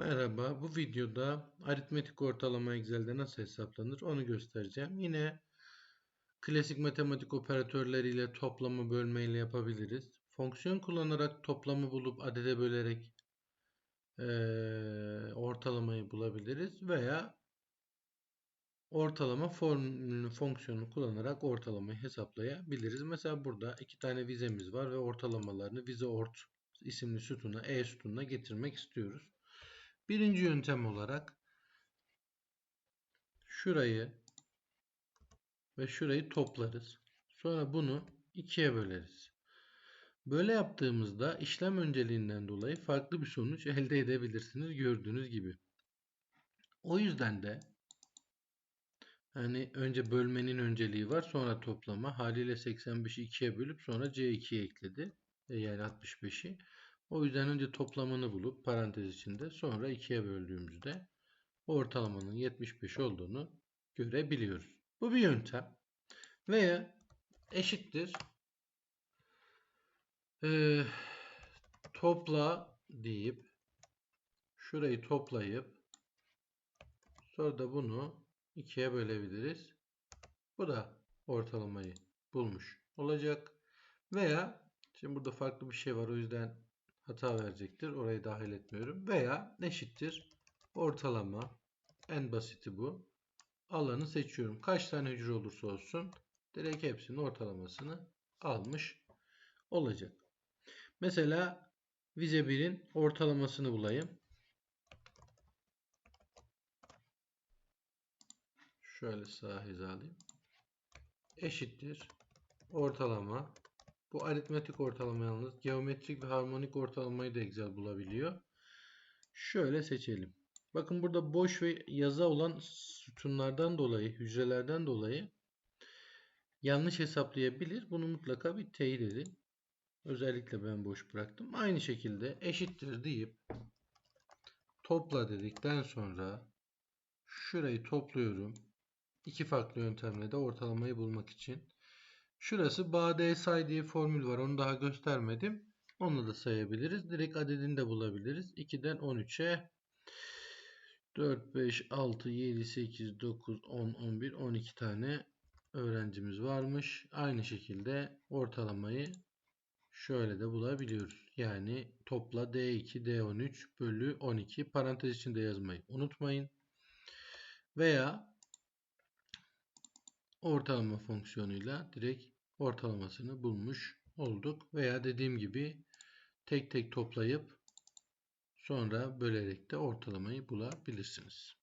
Merhaba, bu videoda aritmetik ortalama Excel'de nasıl hesaplanır onu göstereceğim. Yine klasik matematik operatörleriyle toplama bölmeyle yapabiliriz. Fonksiyon kullanarak toplamı bulup adede bölerek eee, ortalamayı bulabiliriz veya ortalama formülünü fonksiyonunu kullanarak ortalamayı hesaplayabiliriz. Mesela burada iki tane vizemiz var ve ortalamalarını vize ort isimli sütuna E sütununa getirmek istiyoruz. Birinci yöntem olarak şurayı ve şurayı toplarız. Sonra bunu ikiye böleriz. Böyle yaptığımızda işlem önceliğinden dolayı farklı bir sonuç elde edebilirsiniz gördüğünüz gibi. O yüzden de hani önce bölmenin önceliği var sonra toplama. Haliyle 85'i 2'ye bölüp sonra C2'ye ekledi. E, yani 65'i. O yüzden önce toplamını bulup parantez içinde sonra 2'ye böldüğümüzde ortalamanın 75 olduğunu görebiliyoruz. Bu bir yöntem. Veya eşittir ee, topla deyip şurayı toplayıp sonra da bunu ikiye bölebiliriz. Bu da ortalamayı bulmuş olacak. Veya şimdi burada farklı bir şey var o yüzden hata verecektir. Orayı dahil etmiyorum. Veya eşittir ortalama en basiti bu. Alanı seçiyorum. Kaç tane hücre olursa olsun direkt hepsinin ortalamasını almış olacak. Mesela vize 1'in ortalamasını bulayım. Şöyle sağ hizalayayım. Eşittir. Ortalama. Bu aritmetik ortalama yalnız. Geometrik ve harmonik ortalamayı da Excel bulabiliyor. Şöyle seçelim. Bakın burada boş ve yazı olan sütunlardan dolayı, hücrelerden dolayı yanlış hesaplayabilir. Bunu mutlaka bir teyit edin. Özellikle ben boş bıraktım. Aynı şekilde eşittir deyip topla dedikten sonra şurayı topluyorum. İki farklı yöntemle de ortalamayı bulmak için. Şurası BAD say diye formül var. Onu daha göstermedim. Onu da sayabiliriz. Direkt adedini de bulabiliriz. 2'den 13'e 4, 5, 6, 7, 8, 9, 10, 11, 12 tane öğrencimiz varmış. Aynı şekilde ortalamayı şöyle de bulabiliyoruz. Yani topla D2, D13 bölü 12 parantez içinde yazmayı unutmayın. Veya ortalama fonksiyonuyla direkt ortalamasını bulmuş olduk. Veya dediğim gibi tek tek toplayıp sonra bölerek de ortalamayı bulabilirsiniz.